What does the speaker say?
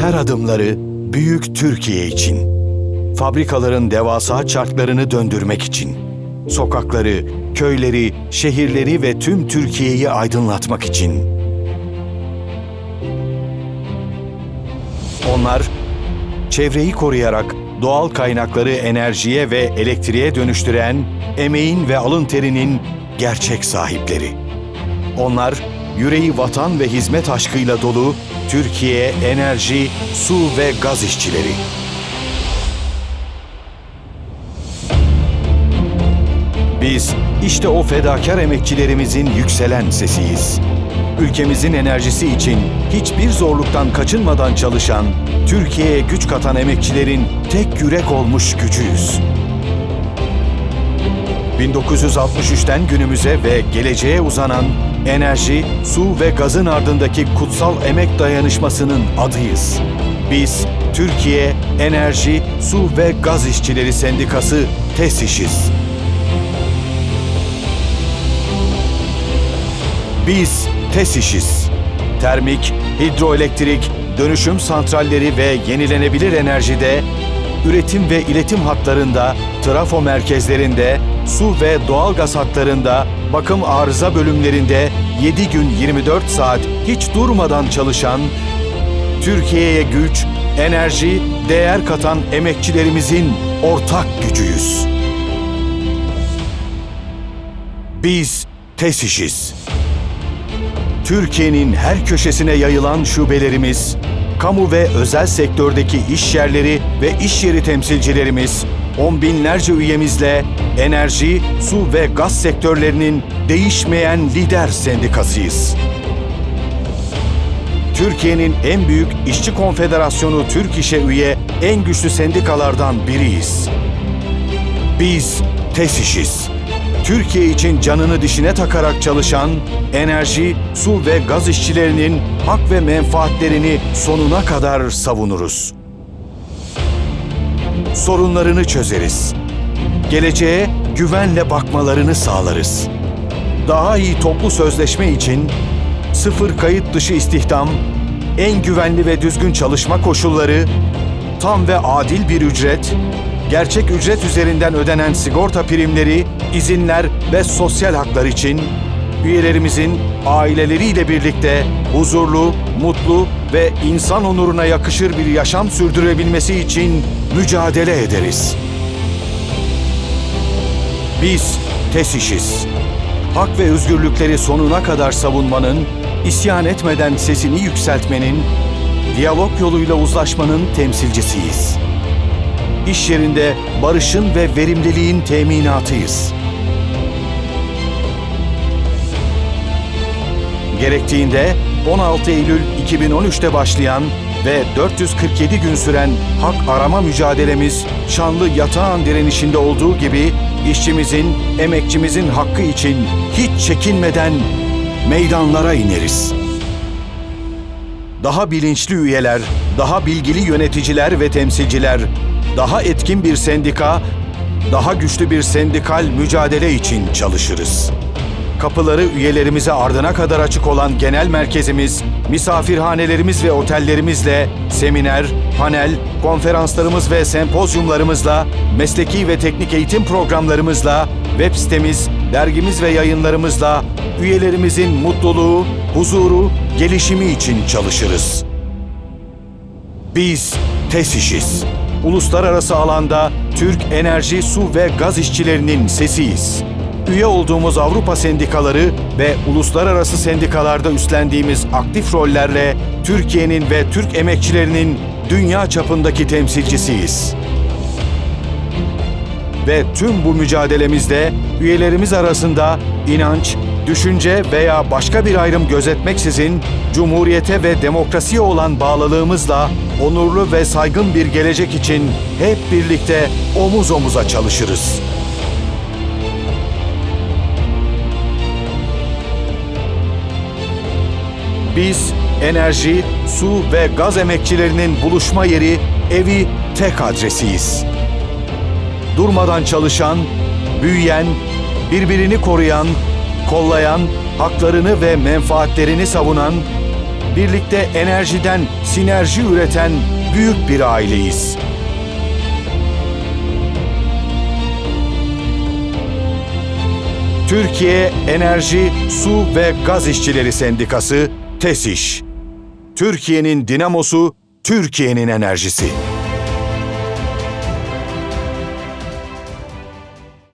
her adımları büyük Türkiye için. Fabrikaların devasa çarklarını döndürmek için. Sokakları, köyleri, şehirleri ve tüm Türkiye'yi aydınlatmak için. Onlar çevreyi koruyarak doğal kaynakları enerjiye ve elektriğe dönüştüren emeğin ve alın terinin gerçek sahipleri. Onlar yüreği vatan ve hizmet aşkıyla dolu Türkiye enerji, su ve gaz işçileri. Biz işte o fedakar emekçilerimizin yükselen sesiyiz. Ülkemizin enerjisi için hiçbir zorluktan kaçınmadan çalışan, Türkiye'ye güç katan emekçilerin tek yürek olmuş gücüyüz. 1963'ten günümüze ve geleceğe uzanan enerji, su ve gazın ardındaki kutsal emek dayanışmasının adıyız. Biz Türkiye Enerji, Su ve Gaz İşçileri Sendikası TESİŞ'iz. Biz TESİŞ'iz. Termik, hidroelektrik, dönüşüm santralleri ve yenilenebilir enerjide, üretim ve iletim hatlarında, trafo merkezlerinde, su ve doğalgaz hatlarında, bakım arıza bölümlerinde 7 gün 24 saat hiç durmadan çalışan, Türkiye'ye güç, enerji, değer katan emekçilerimizin ortak gücüyüz. Biz TESİŞ'iz. Türkiye'nin her köşesine yayılan şubelerimiz, kamu ve özel sektördeki iş yerleri ve iş yeri temsilcilerimiz, on binlerce üyemizle enerji, su ve gaz sektörlerinin değişmeyen lider sendikasıyız. Türkiye'nin en büyük işçi konfederasyonu Türk İş'e üye en güçlü sendikalardan biriyiz. Biz TESİŞ'iz. Türkiye için canını dişine takarak çalışan, enerji, su ve gaz işçilerinin hak ve menfaatlerini sonuna kadar savunuruz. Sorunlarını çözeriz. Geleceğe güvenle bakmalarını sağlarız. Daha iyi toplu sözleşme için sıfır kayıt dışı istihdam, en güvenli ve düzgün çalışma koşulları, tam ve adil bir ücret, gerçek ücret üzerinden ödenen sigorta primleri, izinler ve sosyal haklar için üyelerimizin aileleriyle birlikte huzurlu, mutlu ve insan onuruna yakışır bir yaşam sürdürebilmesi için mücadele ederiz. Biz TESİŞ'iz. Hak ve özgürlükleri sonuna kadar savunmanın, isyan etmeden sesini yükseltmenin, diyalog yoluyla uzlaşmanın temsilcisiyiz. İş yerinde barışın ve verimliliğin teminatıyız. Gerektiğinde 16 Eylül 2013'te başlayan ve 447 gün süren hak arama mücadelemiz şanlı yatağın direnişinde olduğu gibi işçimizin, emekçimizin hakkı için hiç çekinmeden meydanlara ineriz. Daha bilinçli üyeler, daha bilgili yöneticiler ve temsilciler, daha etkin bir sendika, daha güçlü bir sendikal mücadele için çalışırız. Kapıları üyelerimize ardına kadar açık olan genel merkezimiz, misafirhanelerimiz ve otellerimizle, seminer, panel, konferanslarımız ve sempozyumlarımızla, mesleki ve teknik eğitim programlarımızla, web sitemiz, dergimiz ve yayınlarımızla üyelerimizin mutluluğu, huzuru, gelişimi için çalışırız. Biz TESİŞ'iz. Uluslararası alanda Türk enerji, su ve gaz işçilerinin sesiyiz. Üye olduğumuz Avrupa sendikaları ve uluslararası sendikalarda üstlendiğimiz aktif rollerle Türkiye'nin ve Türk emekçilerinin dünya çapındaki temsilcisiyiz. Ve tüm bu mücadelemizde üyelerimiz arasında inanç, düşünce veya başka bir ayrım gözetmeksizin cumhuriyete ve demokrasiye olan bağlılığımızla onurlu ve saygın bir gelecek için hep birlikte omuz omuza çalışırız. Biz enerji, su ve gaz emekçilerinin buluşma yeri, evi tek adresiyiz. Durmadan çalışan, büyüyen, birbirini koruyan, kollayan, haklarını ve menfaatlerini savunan, birlikte enerjiden sinerji üreten büyük bir aileyiz. Türkiye Enerji, Su ve Gaz İşçileri Sendikası TESİŞ. Türkiye'nin dinamosu, Türkiye'nin enerjisi.